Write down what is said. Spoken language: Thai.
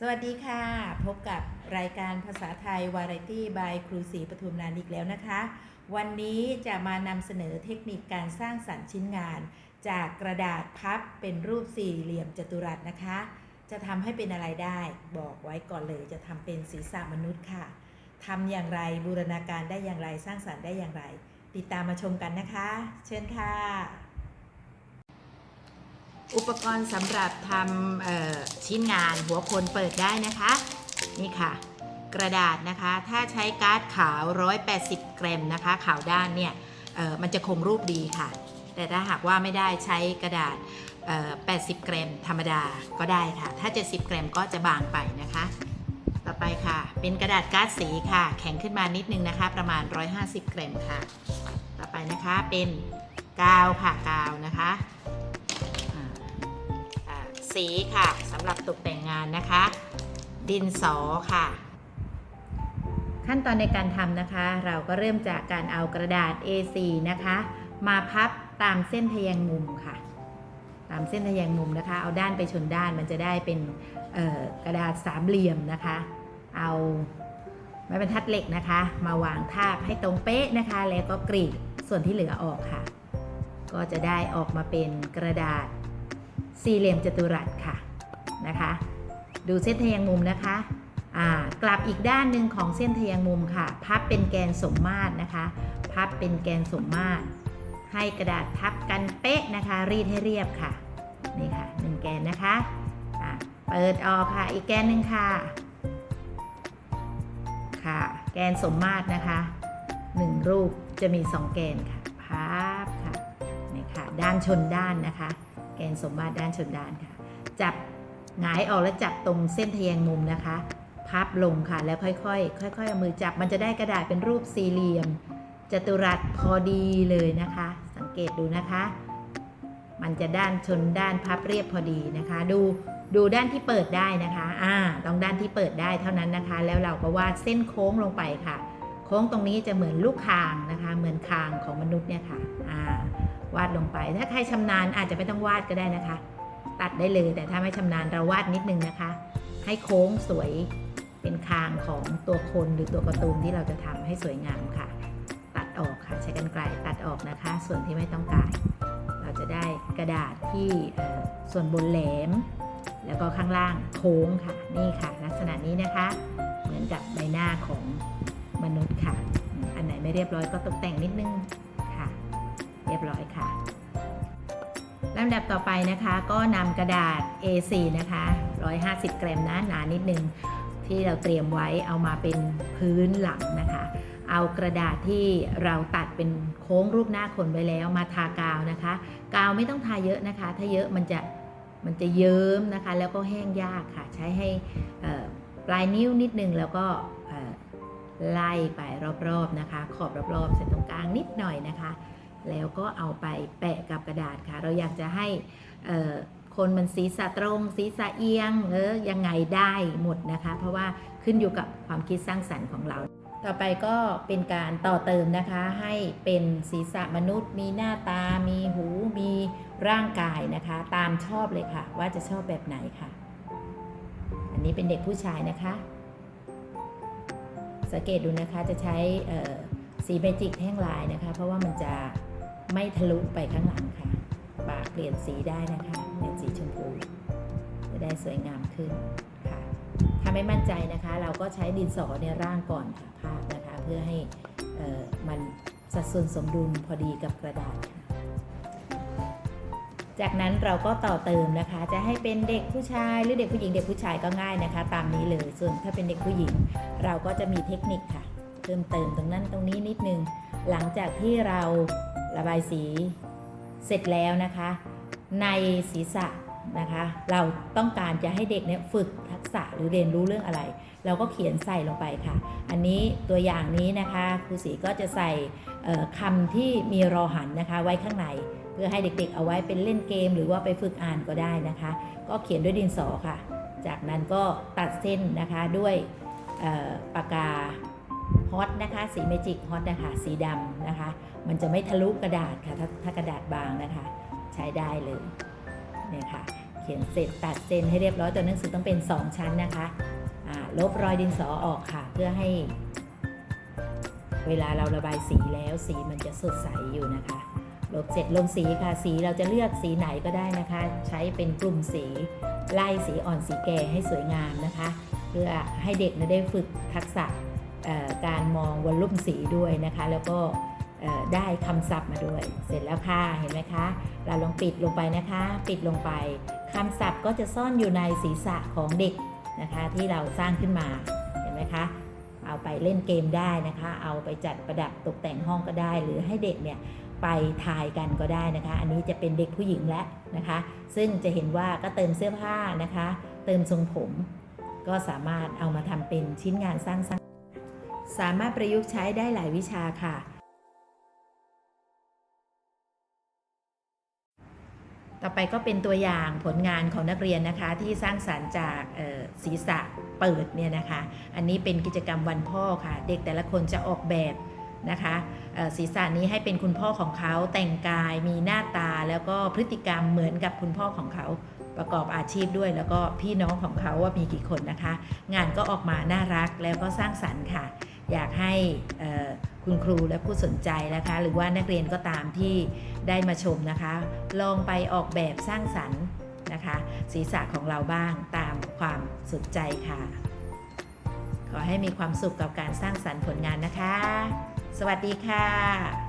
สวัสดีค่ะ พบกับรายการภาษาไทยวาไรตี้บายครูศรีปทุมนานอีกแล้วนะคะ วันนี้จะมานำเสนอเทคนิคการสร้างสรรค์ชิ้นงาน จากกระดาษพับเป็นรูปสี่เหลี่ยมจัตุรัสนะคะ จะทำให้เป็นอะไรได้ บอกไว้ก่อนเลยจะทำเป็นศีรษะมนุษย์ค่ะทำอย่างไรบูรณาการได้อย่างไรสร้างสรรค์ได้อย่างไร ติดตามมาชมกันนะคะ เชิญค่ะ อุปกรณ์สำหรับทำชิ้นงานหัวคนเปิดได้นะคะ นี่ค่ะ กระดาษนะคะ ถ้าใช้การ์ดขาว 180 กรัมนะคะ ขาวด้านเนี่ยมันจะคงรูปดีค่ะ แต่ถ้าหากว่าไม่ได้ใช้กระดาษ 80 กรัมธรรมดาก็ได้ค่ะ ถ้า 70 กรัมก็จะบางไปนะคะ ต่อไปค่ะ เป็นกระดาษการ์ดสีค่ะ แข็งขึ้นมานิดนึงนะคะ ประมาณ 150 กรัมค่ะ ต่อไปนะคะเป็นกาวค่ะกาวนะคะ สีค่ะสำหรับตกแต่งงานนะคะ ดินสอค่ะ ขั้นตอนในการทำนะคะ เราก็เริ่มจากการเอากระดาษ A4 นะคะ มาพับตามเส้นทะแยงมุมค่ะ ตามเส้นทะแยงมุมนะคะ เอาด้านไปชนด้านมันจะได้เป็นกระดาษสามเหลี่ยมนะคะ เอาไม้บรรทัดเหล็กนะคะ มาวางทาบให้ตรงเป๊ะนะคะ แล้วก็กรีดส่วนที่เหลือออกค่ะ ก็จะได้ออกมาเป็นกระดาษ สี่เหลี่ยมจัตุรัสค่ะนะคะ ดูเส้นทะแยงมุมนะคะกลับอีกด้านหนึ่งของเส้นทะแยงมุมค่ะ พับเป็นแกนสมมาตรนะคะ พับเป็นแกนสมมาตร ให้กระดาษทับกันเป๊ะนะคะ รีดให้เรียบค่ะ นี่ค่ะหนึ่งแกนนะคะะเปิดออกค่ะ อีกแกนหนึ่งค่ะ ค่ะ แกนสมมาตรนะคะหนึ่งรูปจะมีสองแกนค่ะ พับค่ะ นี่ค่ะ ด้านชนด้านนะคะ แกนสมมาตรด้านชนด้านค่ะ จับหงายออกแล้วจับตรงเส้นทะแยงมุมนะคะ พับลงค่ะแล้วค่อยๆ ค่อยๆเอามือจับมันจะได้กระดาษเป็นรูปสี่เหลี่ยมจัตุรัสพอดีเลยนะคะ สังเกตดูนะคะ มันจะด้านชนด้านพับเรียบพอดีนะคะ ดูดูด้านที่เปิดได้นะคะ อ่า ต้องด้านที่เปิดได้เท่านั้นนะคะ แล้วเราก็วาดเส้นโค้งลงไปค่ะ โค้งตรงนี้จะเหมือนลูกคางนะคะ เหมือนคางของมนุษย์เนี่ยค่ะ อ่า วาดลงไป ถ้าใครชำนาญอาจจะไม่ต้องวาดก็ได้นะคะ ตัดได้เลยแต่ถ้าไม่ชำนาญเราวาดนิดนึงนะคะ ให้โค้งสวยเป็นคางของตัวคนหรือตัวการ์ตูนที่เราจะทำให้สวยงามค่ะ ตัดออกค่ะใช้กรรไกรตัดออกนะคะ ส่วนที่ไม่ต้องการ เราจะได้กระดาษที่ส่วนบนแหลม แล้วก็ข้างล่างโค้งค่ะนี่ค่ะ ลักษณะนี้นะคะ เหมือนกับใบหน้าของมนุษย์ค่ะ อันไหนไม่เรียบร้อยก็ตกแต่งนิดนึง เรียบร้อยค่ะลำดับต่อไปนะคะก็นำกระดาษ A4 นะคะ 150 กรัมนะหนานิดนึงที่เราเตรียมไว้เอามาเป็นพื้นหลังนะคะ เอากระดาษที่เราตัดเป็นโค้งรูปหน้าคนไว้แล้วมาทากาวนะคะ กาวไม่ต้องทาเยอะนะคะ ถ้าเยอะมันจะมันจะเยิ้มนะคะ แล้วก็แห้งยากค่ะ ใช้ให้ปลายนิ้วนิดนึงแล้วก็ไล่ไปรอบๆนะคะ ขอบรอบๆเส้นตรงกลางนิดหน่อยนะคะ แล้วก็เอาไปแปะกับกระดาษค่ะ เราอยากจะให้คนมันศีรษะตรงศีรษะเอียงเออยังไงได้หมดนะคะ เพราะว่าขึ้นอยู่กับความคิดสร้างสรรค์ของเรา ต่อไปก็เป็นการต่อเติมนะคะ ให้เป็นศีรษะมนุษย์ มีหน้าตา มีหู มีร่างกายนะคะ ตามชอบเลยค่ะ ว่าจะชอบแบบไหนค่ะ อันนี้เป็นเด็กผู้ชายนะคะ สังเกตดูนะคะจะใช้สีเมจิกแท่งลายนะคะ เพราะว่ามันจะ ไม่ทะลุไปข้างหลังค่ะ ปากเปลี่ยนสีได้นะคะเป็นสีชมพู จะได้สวยงามขึ้นค่ะ ถ้าไม่มั่นใจนะคะ เราก็ใช้ดินสอในร่างก่อนค่ะภาพนะคะ เพื่อให้มันสัดส่วนสมดุลพอดีกับกระดาษค่ะจากนั้นเราก็ต่อเติมนะคะ จะให้เป็นเด็กผู้ชายหรือเด็กผู้หญิงเด็กผู้ชายก็ง่ายนะคะ ตามนี้เลย ส่วนถ้าเป็นเด็กผู้หญิง เราก็จะมีเทคนิคค่ะ เพิ่มเติมตรงนั้นตรงนี้นิดนึง หลังจากที่เรา ระบายสีเสร็จแล้วนะคะ ในศีรษะนะคะ เราต้องการจะให้เด็กเนี่ยฝึกทักษะหรือเรียนรู้เรื่องอะไร เราก็เขียนใส่ลงไปค่ะ อันนี้ตัวอย่างนี้นะคะครูศรีก็จะใส่เอ่อคำที่มีรอหันนะคะ ไว้ข้างในเพื่อให้เด็กๆ เอาไว้เป็นเล่นเกม หรือว่าไปฝึกอ่านก็ได้นะคะ ก็เขียนด้วยดินสอค่ะ จากนั้นก็ตัดเส้นนะคะด้วยปากกา ฮอตนะคะสีเมจิกฮอตนะคะสีดำนะคะ มันจะไม่ทะลุกระดาษค่ะถ้าถ้ากระดาษบางนะคะ ใช้ได้เลยเนี่ยค่ะเขียนเสร็จตัดเส้นให้เรียบร้อยตัวหนังสือต้องเป็น 2 ชั้นนะคะลบรอยดินสอออกค่ะ เพื่อให้ เวลาเราระบายสีแล้วสีมันจะสดใสอยู่นะคะ ลบเสร็จลงสีค่ะสีเราจะเลือกสีไหนก็ได้นะคะ ใช้เป็นกลุ่มสีไล่สีอ่อนสีแก่ให้สวยงามนะคะ เพื่อให้เด็กนะได้ฝึกทักษะ การมองวอลลุ่มสีด้วยนะคะ แล้วก็ได้คำศัพท์มาด้วย เสร็จแล้วค่ะเห็นไหมคะ เราลองปิดลงไปนะคะ ปิดลงไปคำศัพท์ก็จะซ่อนอยู่ในศีรษะของเด็กนะคะ ที่เราสร้างขึ้นมาเห็นไหมคะเอาไปเล่นเกมได้นะคะ เอาไปจัดประดับตกแต่งห้องก็ได้ หรือให้เด็กเนี่ยไปทายกันก็ได้นะคะ อันนี้จะเป็นเด็กผู้หญิงแล้วนะคะ ซึ่งจะเห็นว่าก็เติมเสื้อผ้านะคะ เติมทรงผม ก็สามารถเอามาทำเป็นชิ้นงานสร้างสรรค์ สามารถประยุกต์ใช้ได้หลายวิชาค่ะ ต่อไปก็เป็นตัวอย่างผลงานของนักเรียนนะคะ ที่สร้างสารรค์จากศีรษะเปิดเนี่ยนะคะ อันนี้เป็นกิจกรรมวันพ่อค่ะ เด็กแต่ละคนจะออกแบบนะคะศีรษะนี้ให้เป็นคุณพ่อของเขาแต่งกายมีหน้าตาแล้วก็พฤติกรรมเหมือนกับคุณพ่อของเขาประกอบอาชีพด้วย แล้วก็พี่น้องของเขาว่ามีกี่คนนะคะ งานก็ออกมาน่ารักแล้วก็สร้างสรรค์ค่ะ อยากให้คุณครูและผู้สนใจนะคะ หรือว่านักเรียนก็ตามที่ได้มาชมนะคะ ลองไปออกแบบสร้างสรรค์นะคะ ศีรษะของเราบ้างตามความสนใจค่ะ ขอให้มีความสุขกับการสร้างสรรค์ผลงานนะคะ สวัสดีค่ะ